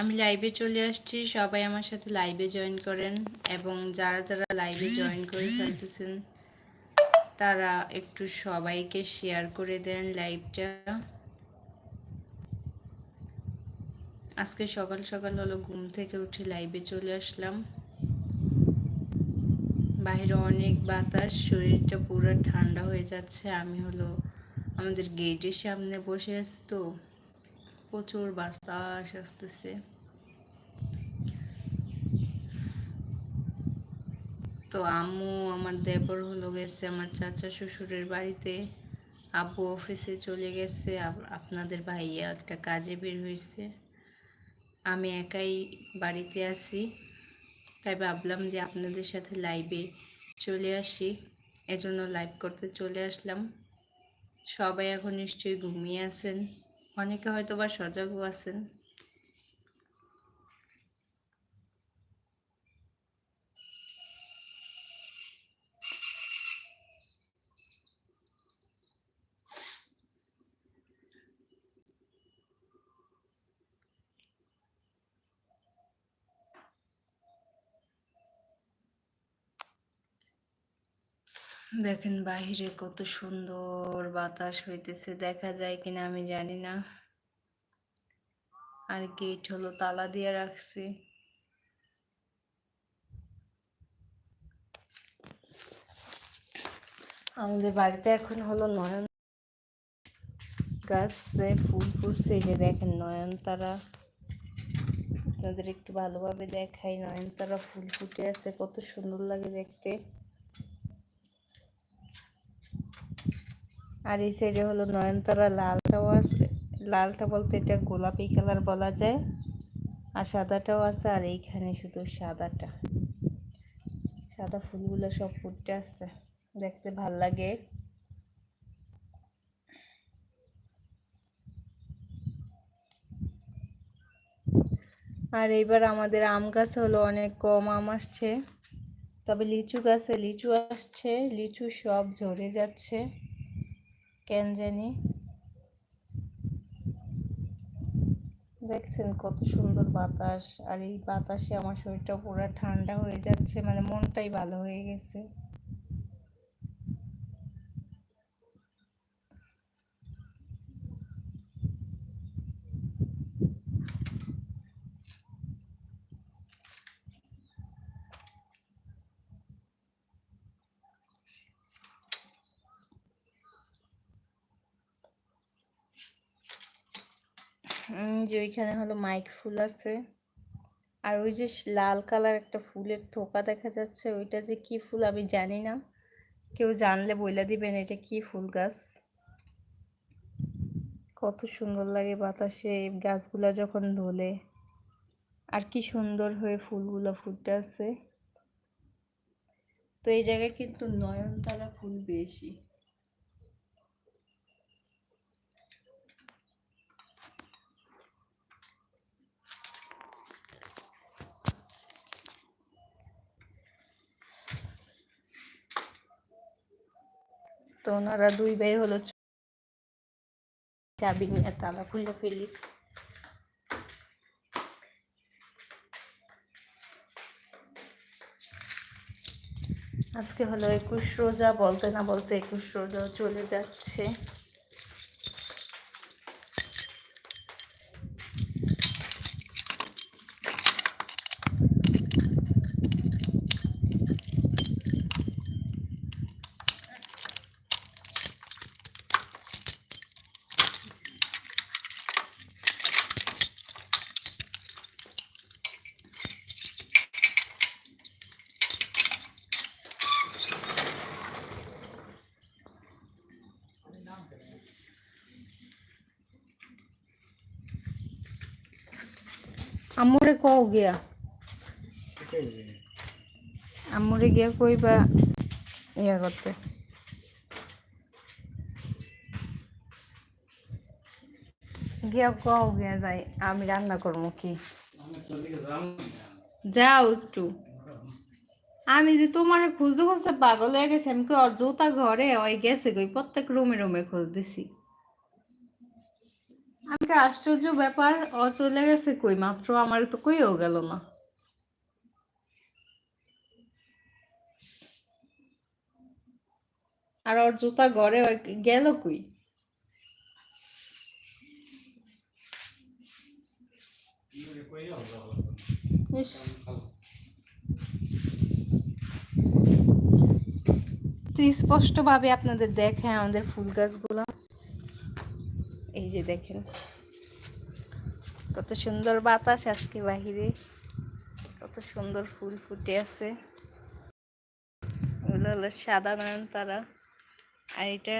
আমি লাইভে চলে আসছি। সবাই আমার সাথে লাইভে জয়েন করেন এবং যারা যারা লাইভে জয়েন করে ফেলতেছেন, তারা একটু সবাইকে শেয়ার করে দেন লাইভটা আজকে সকাল সকাল হলো ঘুম থেকে উঠে লাইভে চলে আসলাম। বাইরে অনেক বাতাস, শরীরটা পুরো ঠান্ডা হয়ে যাচ্ছে। আমি হলো আমাদের গেটের সামনে বসে আছি তো। প্রচুর বাতাস আসতেছে। তো আম্মু আমার দেবর হলো গেছে আমার চাচা শ্বশুরের বাড়িতে। আব্বু অফিসে চলে গেছে আপনাদের ভাইয়া একটা কাজে বের হয়েছে আমি একাই বাড়িতে আছি, তাই ভাবলাম যে আপনাদের সাথে লাইভে চলে আসি। এজন্য লাইভ করতে চলে আসলাম। সবাই এখন নিশ্চয়ই ঘুমিয়ে আছেন। অনেকে হয়তো বা সজাগও আছেন। দেখেন বাহিরে কত সুন্দর বাতাস হইতেছে, দেখা যায় কিনা আমি জানি না। আর গেট হলো তালা দিয়ে রাখছি। আমাদের বাড়িতে এখন হলো নয়ন গাছে ফুল ফুটছে যে দেখেন নয়নতারা। আপনাদের একটু ভালোভাবে দেখাই, নয়নতারা ফুল ফুটে আছে, কত সুন্দর লাগে দেখতে। আর এই সাইডে হলো নয়নতারা লালটাও আছে। লালটা বলতে এটা গোলাপি কালার বলা যায়। আর সাদাটাও আছে, আর এইখানে শুধু সাদাটা। সাদা ফুলগুলো সব ফুটে আছে দেখতে ভালো লাগে। আর এইবার আমাদের আম গাছে হলো অনেক কম আম আসছে। তবে লিচু গাছে লিচু আসছে, লিচু সব ঝরে যাচ্ছে। কেন জানি দেখছেন কত সুন্দর বাতাস, আর এই বাতাসে আমার শরীরটা পুরো ঠান্ডা হয়ে যাচ্ছে মানে মনটাই ভালো হয়ে গেছে। যে ওইখানে হলো মাইক ফুল আছে। আর ওই যে লাল কালার একটা ফুলের থোকা দেখা যাচ্ছে, ওইটা যে কি ফুল আমি জানি না। কেউ জানলে বইলা দিবেন এটা কি ফুল গাছ। কত সুন্দর লাগে বাতাসে গাছগুলা যখন দোলে আর কি সুন্দর হয়ে ফুলগুলো ফুটে আছে। তো এই জায়গায় কিন্তু নয়নতারা ফুল বেশি। তো ওনারা দুই ভাই হলো চাবি নিয়ে তালা খুলে ফেলি। আজকে হলো একুশ রোজা, বলতে না বলতে একুশ রোজা চলে যাচ্ছে। আম্মুরে কও গিয়া। আম্মুরে গিয়া কইবা ইয়া করতে। গিয়া কও গিয়া যাই, আমি রান্না করব কি? যাও একটু। আমি যে তোমার খুঁজতে খুঁজতে পাগল হয়ে গেছি, আমি ওর জুতা ঘরে, ওই গেছে গই প্রত্যেক রুমে রুমে খোঁজ দিছি আমাকে আশ্চর্য ব্যাপার, ও চলে গেছে কই? মাত্র আমার তো কইও গেল না। আর ওর জুতা ঘরে গেল কই? স্পষ্ট ভাবে আপনাদের দেখায় আমাদের ফুল গাছগুলো। এই যে দেখেন। কত সুন্দর বাতাস আজকে বাহিরে। কত সুন্দর ফুল ফুটে আছে। ওগুলো হলো সাদা নয়ন তারা আর এটা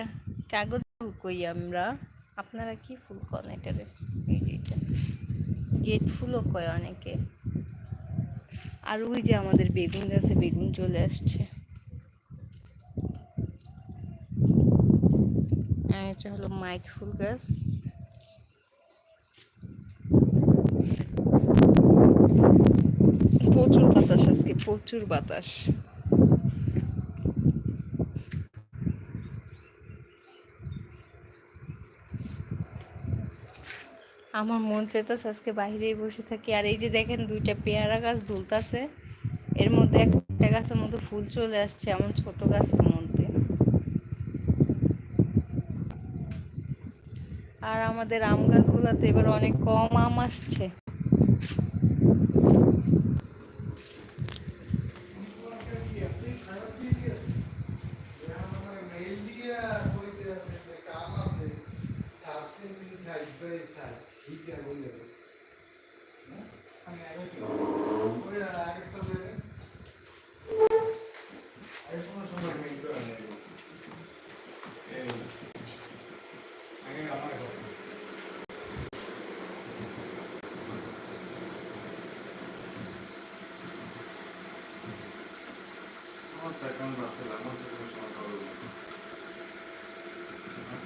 কাগজ ফুল কই আমরা? আপনারা কি ফুল কন এটারে? এই যে এটা। গেট ফুলও কয় অনেকে। আর ওই যে আমাদের বেগুন গাছে বেগুন চলে আসছে। এটা হলো মাইক ফুল গাছ। প্রচুর বাতাস আজকে, প্রচুর বাতাস। আমার মন চাইতেছে আজকে বাহিরেই বসে থাকি। আর এই যে দেখেন, দুইটা পেয়ারা গাছ দুলতাছে। এর মধ্যে একটা গাছের মধ্যে ফুল চলে আসছে, এমন ছোট গাছের মধ্যে। আর আমাদের আম গাছগুলোতে এবার অনেক কম আম আসছে আমার তো অ্যাকাউন্ট আছে আমার তো কোনো সমস্যা হবে না আমার প্ল্যাটটা মিলে না এই পর্যন্ত এই বই দেখায় মেলে এক করা মেলে আইবে না না আমার তো দেয় তো তো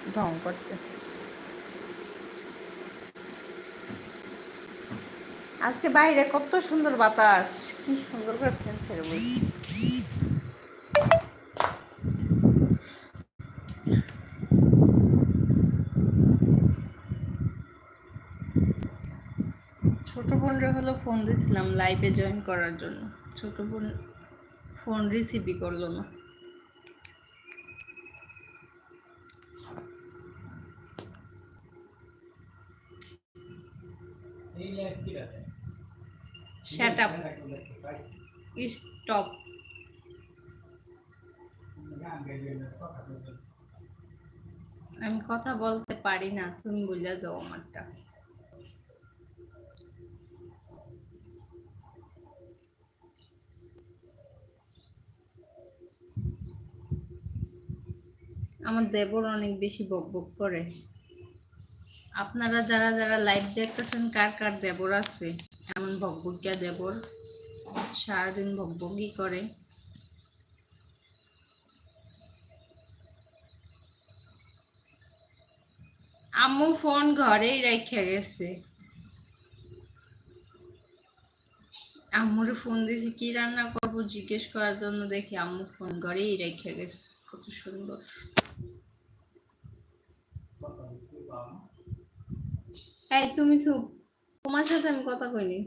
ঢং করতে আজকে বাইরে কত সুন্দর বাতাস। কি সুন্দর করে ফ্যান ছেড়ে বলছি ছোট বোনরা হলো ফোন দিছিলাম লাইভে জয়েন করার জন্য। ছোট বোন ফোন রিসিভই করল না। Shut up. স্টপ আমি কথা বলতে পারি না, তুমি বললে যাও আমারটা। আমার দেবর অনেক বেশি বক বক করে। আপনারা যারা যারা লাইভ দেখতেছেন, কার কার দেবর আছে? এমন বকবকিয়া দেবর সারাদিন বকবকি করে। আম্মু ফোন ঘরেই রেখে গেছে। আম্মুরে ফোন দিয়েছি, কি রান্না করব? জিজ্ঞেস করার জন্য দেখি আম্মু ফোন ঘরেই রেখে গেছে। কত সুন্দর। এই, তুমি চুপ। তোমার সাথে আমি কথা কইনি।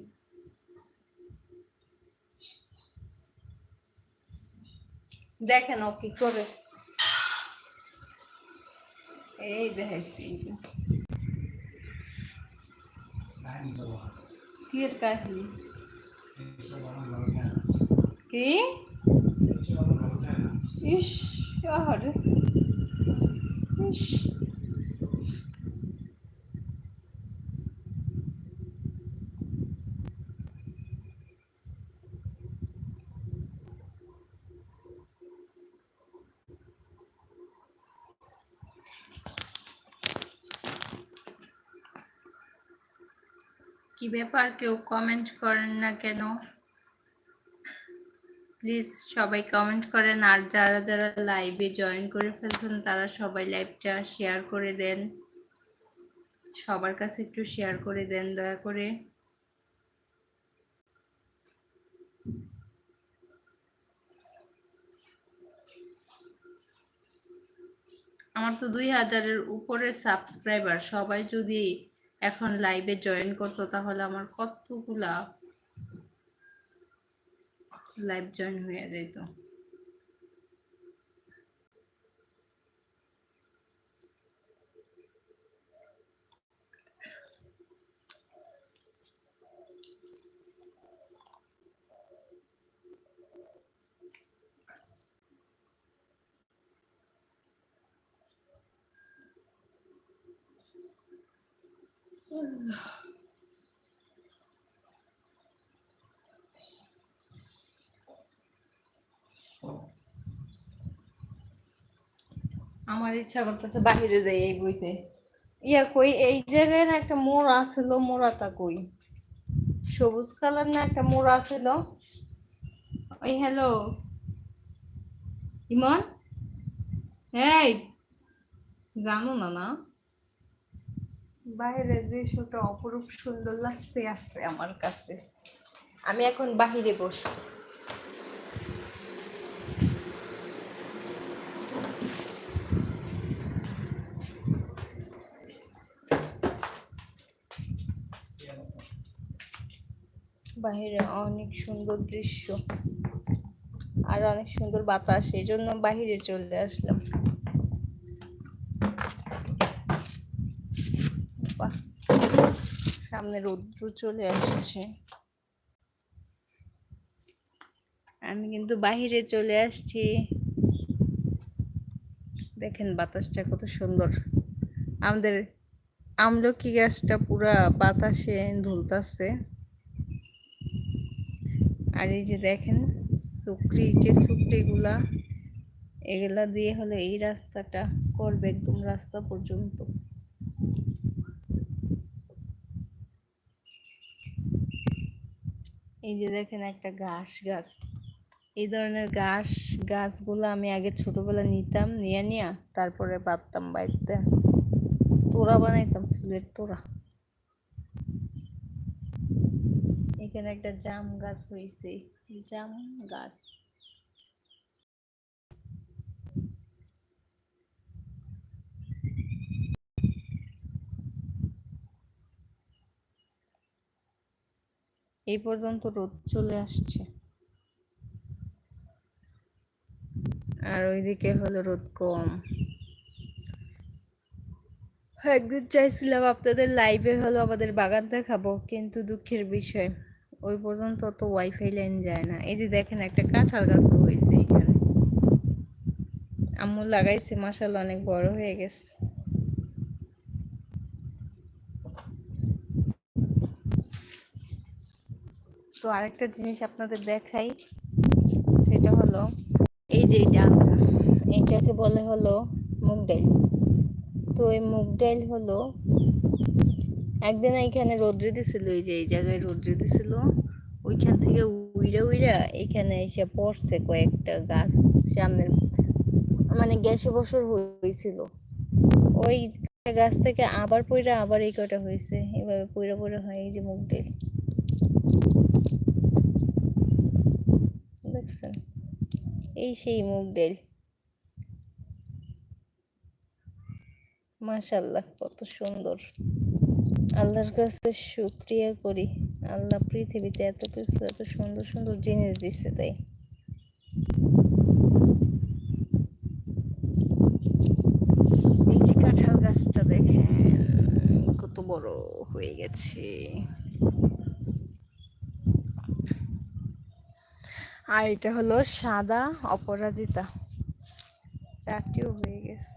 দেখেন ও কি করে। এই দেখাইছি। কি কাহিনী? কি? ইস ইস। কি ব্যাপার? কেউ কমেন্ট করেন না কেন? প্লিজ সবাই কমেন্ট করেন। আর যারা যারা লাইভে জয়েন করে ফেলছেন, তারা সবাই লাইভটা শেয়ার করে দেন। সবার কাছে একটু শেয়ার করে দেন, দয়া করে। আমার তো দুই হাজারের উপরে সাবস্ক্রাইবার সবাই যদি এখন লাইভে জয়েন করতো তাহলে আমার কতগুলা লাইভ জয়েন হয়ে যেত? আমার ইচ্ছা করতেছে বাইরে যাই এই বইতে। ইয়া কই, এই জায়গায় না একটা মোড় আছিল, মোড়াটা কই? সবুজ কালার না একটা মোড় আছিল? ওই হ্যালো। ইমন? এই, জানো না না? বাইরের দৃশ্যটা অপরূপ সুন্দর লাগতে আছে আমার কাছে। আমি এখন বাহিরে বসবো। বাইরে অনেক সুন্দর দৃশ্য। আর অনেক সুন্দর বাতাস, এই জন্য বাহিরে চলে আসলাম। সামনে রৌদ্র চলে আসছে। আমি কিন্তু বাহিরে চলে আসছি। দেখেন বাতাসটা কত সুন্দর। আমাদের আমলকি গাছটা পুরা বাতাসে দুলতাছে আর এই যে দেখেন সুকরি যে সুকরিগুলা এগুলা দিয়ে হলে এই রাস্তাটা করবে একদম রাস্তা পর্যন্ত। এই যে দেখেন একটা ঘাস, গাছ। এই ধরনের ঘাস, গাছগুলো আমি আগে ছোটবেলা নিতাম, নিয়ে নিয়ে তারপরে পারতাম বাড়িতে। তোরা বানাইতাম চুলের তোরা এখানে একটা জাম গাছ হয়েছে জাম গাছ। এই পর্যন্ত রোদ চলে আসছে। আর ওইদিকে হলো রোদ কম। একদিন চাইছিলাম আপনাদের লাইভে হলো আমাদের বাগান দেখাবো, কিন্তু দুঃখের বিষয়, ওই পর্যন্ত তো ওয়াইফাই লাইন যায় না। এই যে দেখেন একটা কাঁঠাল গাছ হয়েছে এখানে। আম্মু লাগাইছে মাসাল অনেক বড় হয়ে গেছে। তো আরেকটা জিনিস আপনাদের দেখাই, সেটা হলো, এই যে এটা এটাকে বলে হলো মুগ ডাইল তো এই মুগ ডাইল হলো, একদিন এইখানে রোদ্রে দিছিল, এই যে এই জায়গায় রোদ্রে দিছিল, ওইখান থেকে উইরা উইরা এখানে এসে পড়ছে কয়েকটা গাছ সামনের মানে গ্যাসে বছর হয়েছিল ওই গাছ থেকে আবার পইরা আবার এই কটা হয়েছে এভাবে পইরা পইরা হয় এই যে মুগ ডাল। দেখছেন এই সেই মুগ ডাল মাশাল্লাহ কত সুন্দর। আল্লাহর কাছে শুক্রিয়া করি। আল্লাহ পৃথিবীতে এত কিছু, এত সুন্দর সুন্দর জিনিস দিছে তাই। এই যে কাঁঠাল গাছটা দেখেন, কত বড় হয়ে গেছে। আর এটা হলো সাদা অপরাজিতা। চারটিও হয়ে গেছে।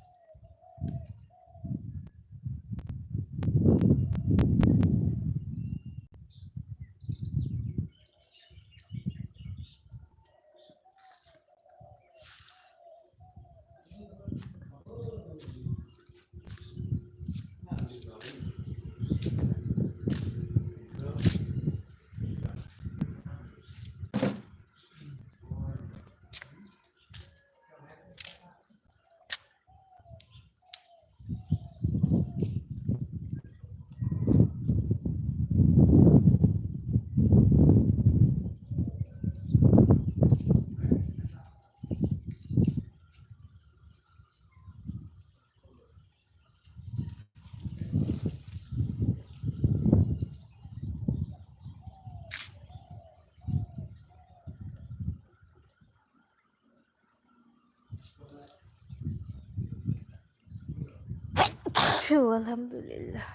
আলহামদুলিল্লাহ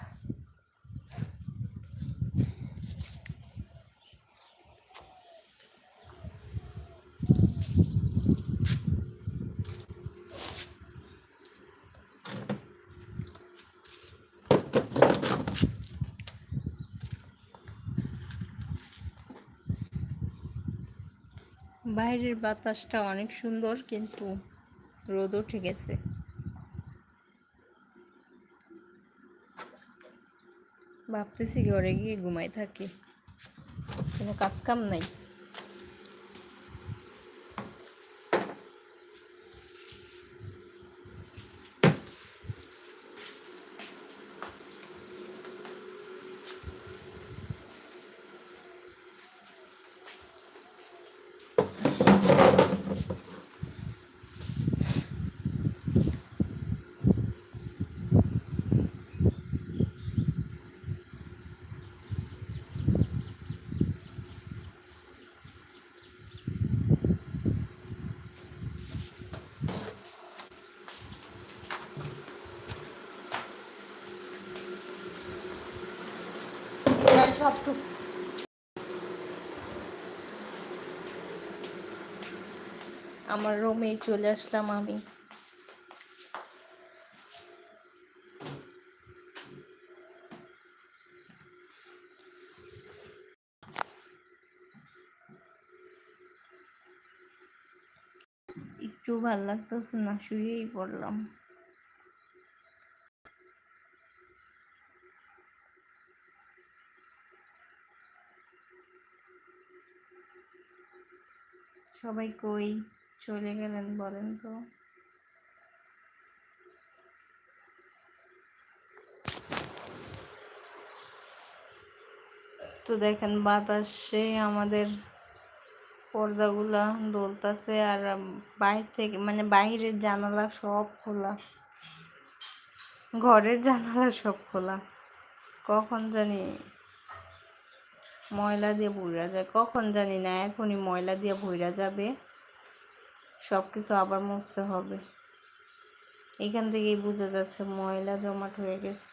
বাইরের বাতাসটা অনেক সুন্দর কিন্তু রোদ উঠে গেছে। ভাবতেছি ঘরে গিয়ে ঘুমাই থাকি। কোনো কাজ কাম নাই। আমার রুমে চলে আসলাম আমি। একটু ভালো লাগতেছে না শুয়েই পড়লাম। সবাই কই? চলে গেলেন বলেন তো। তো দেখেন বাতাসে আমাদের পর্দাগুলা দোলতাছে আর বাইরে থেকে মানে বাইরের জানালা সব খোলা। ঘরের জানালা সব খোলা। কখন জানি ময়লা দিয়ে ভুইরা যায়, কখন জানি না, এখনই ময়লা দিয়ে ভুইরা যাবে। সব কিছু আবার মুছতে হবে। এখান থেকেই বোঝা যাচ্ছে ময়লা জমাট হয়ে গেছে।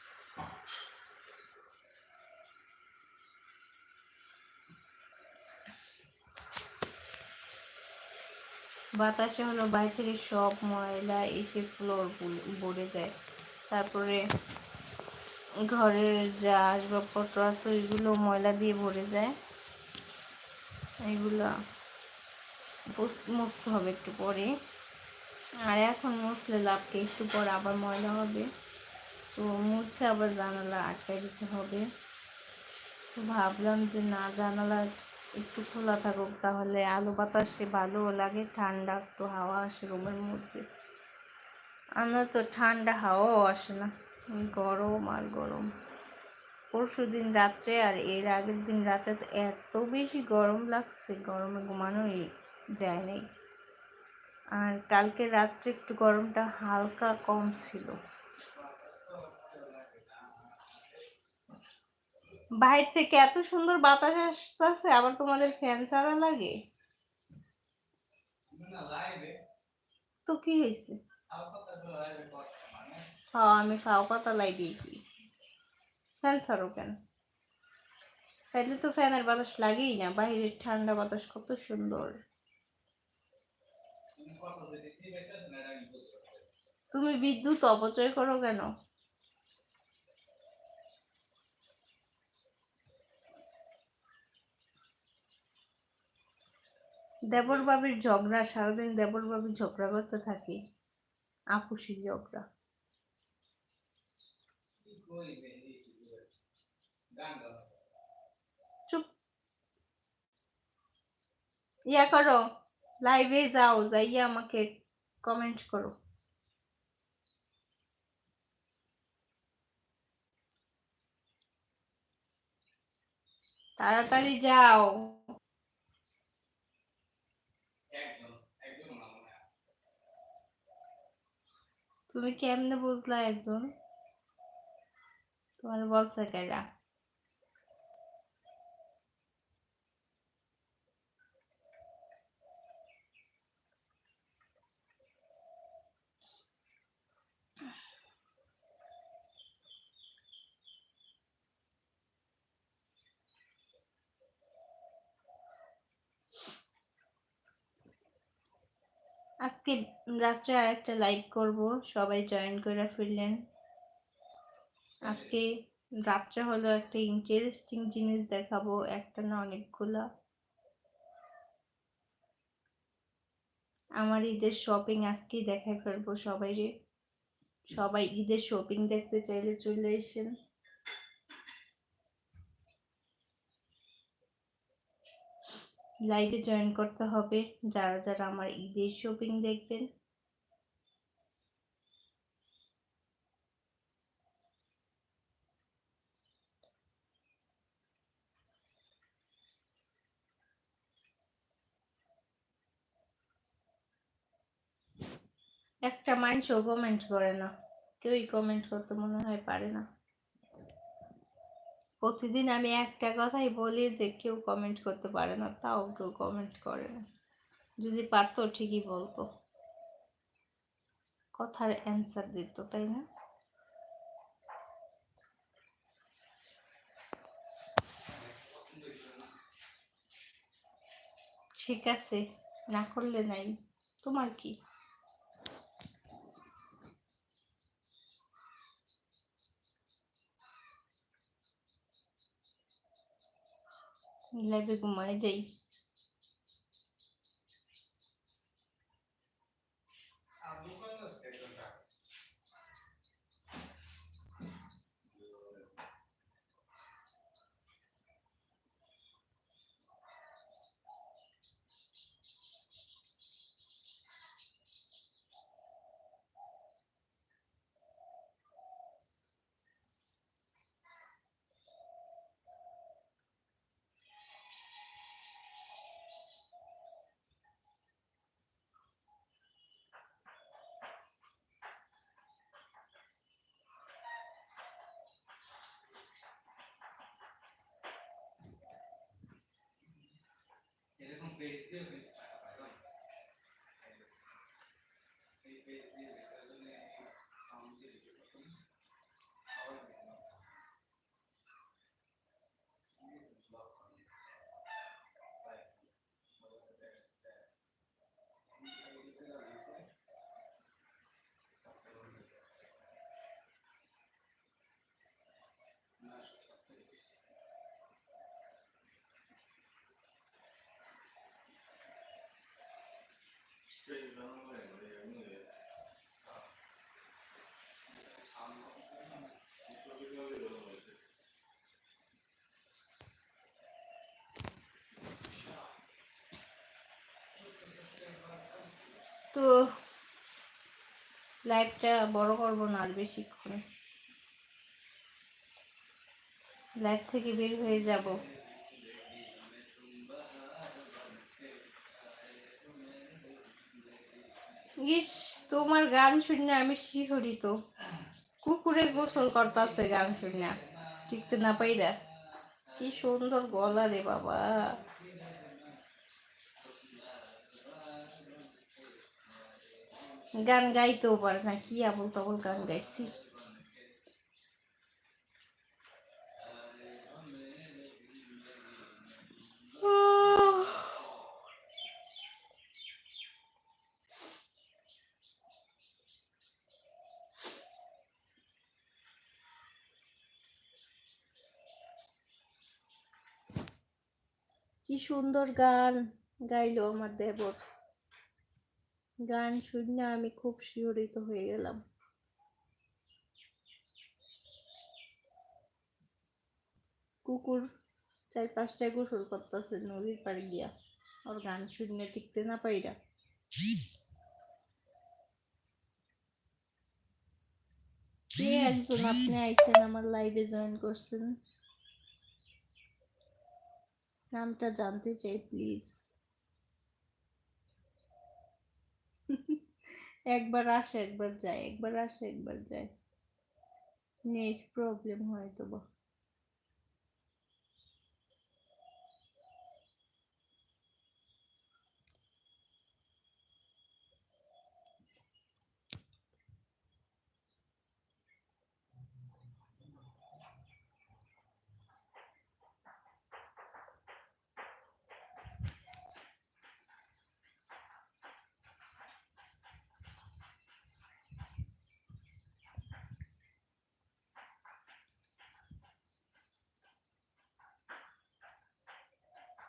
বাতাসে হলো বাইরে থেকে সব ময়লা এসে ফ্লোর ভরে যায়। তারপরে ঘরের যা আসবাবপত্র আছে ওইগুলো ময়লা দিয়ে ভরে যায়। এগুলো মুছতে হবে একটু পরে। আর এখন মুছলে লাভকে একটু পর আবার ময়লা হবে। তো মুছে আবার জানালা আটকাই দিতে হবে। তো ভাবলাম যে না, জানালা একটু খোলা থাকুক, তাহলে আলো বাতাসে ভালো লাগে, ঠান্ডা একটু হাওয়া আসে রুমের মধ্যে। আমরা তো ঠান্ডা হাওয়াও আসে না। গরম আর গরম। পরশু দিন রাত্রে আর এর আগের দিন রাতে তো এত বেশি গরম লাগছে, গরমে ঘুমানোই যায় নাই আর কালকে রাত্রে একটু গরমটা হালকা কম ছিল। বাইরে থেকে এত সুন্দর বাতাস আসতেছে, আবার তোমাদের ফ্যান ছাড়া লাগে? তো কি হয়েছে? হ্যাঁ আমি খাওয়া পাতা লাগিয়ে কি ফ্যান ছাড়ো কেন? তাইলে তো ফ্যানের বাতাস লাগেই না, বাইরের ঠান্ডা বাতাস কত সুন্দর। তুমি বিদ্যুৎ অপচয় করো কেন? দেবর বাবির ঝগড়া, সারাদিন দেবর বাবির ঝগড়া করতে থাকি। আপুসি ঝগড়া। চুপ। ইয়া করো। লাইভে যাও যাইয়া আমাকে কমেন্ট করো। তাড়াতাড়ি যাও। তুমি কেমনে বুঝলা একজন? তোমার বলছে কেরা আজকে রাত্রে আর একটা লাইভ করব, সবাই জয়েন করে ফিরলেন। আজকে রাত্রে হলো একটা ইন্টারেস্টিং জিনিস দেখাবো, একটা না অনেকগুলা। আমার ঈদের শপিং আজকেই দেখা করব সবাই রে সবাই ঈদের শপিং দেখতে চাইলে চলে এসেন লাইভে জয়েন করতে হবে। যারা যারা আমার ঈদের শপিং দেখবেন। একটা মানুষও কমেন্ট করে না। কেউই কমেন্ট করতে মনে হয় পারে না। প্রতিদিন আমি একটা কথাই বলি যে, কেউ কমেন্ট করতে পারে না, তাও কেউ কমেন্ট করে না। যদি পারতো ঠিকই বলতো। কথার অ্যান্সার দিত, তাই না? ঠিক আছে, না করলে নাই। তোমার কি? লাইভে ঘুমায় যাই এরকম পেজ দিয়ে তো লাইভটা বড় করব না আর বেশিক্ষণ। লাইভ থেকে বের হয়ে যাব। ইস, তোমার গান শুনে আমি শিহরিত। কুকুরে গোসল করতেছে গান শুনে। টিকতে না পাইরা। কি সুন্দর গলা রে বাবা। গান গাইতেও পারে না, কি আবল তাবল গান গাইছি? কি সুন্দর গান গাইলো আমার দেবর। গান শুনে আমি খুব শিহরিত হয়ে গেলাম। কুকুর চার পাঁচটায় গোসল করতেছে, নদীর পাড়ে গিয়া। ওর গান শুনে টিকতে না পাইরা। কে একজন আপনি আইছেন আমার লাইভে জয়েন করছেন? নামটা জানতে চাই প্লিজ একবার আসে একবার যায় একবার আসে একবার যায়। নেট প্রবলেম হয়তো বা।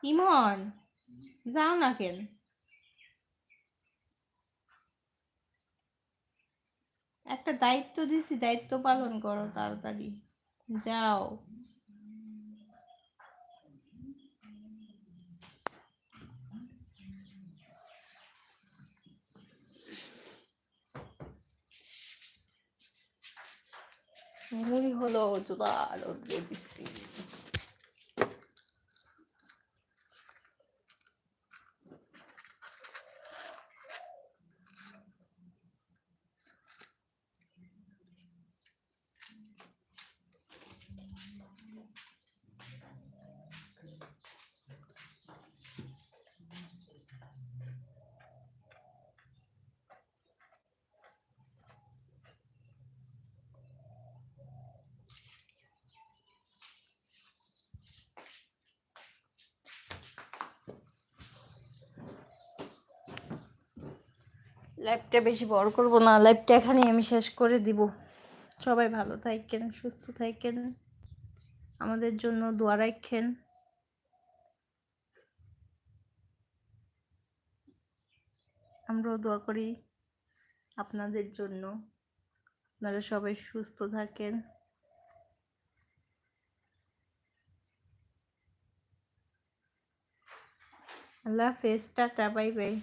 ইমন, যাও না কেন? একটা দায়িত্ব দিছি, দায়িত্ব পালন করো তাড়াতাড়ি। যাও। মুই হলো জোদা রোদ্রে দিচ্ছি। লাইভটা বেশি বড় করব না লাইভটা এখানেই আমি শেষ করে দিব। সবাই ভালো থাকেন সুস্থ থাকেন আমাদের জন্য দোয়া রাখেন আমরাও দোয়া করি আপনাদের জন্য। আপনারা সবাই সুস্থ থাকেন। আল্লাহ হাফেজ, টাটা, বাই বাই।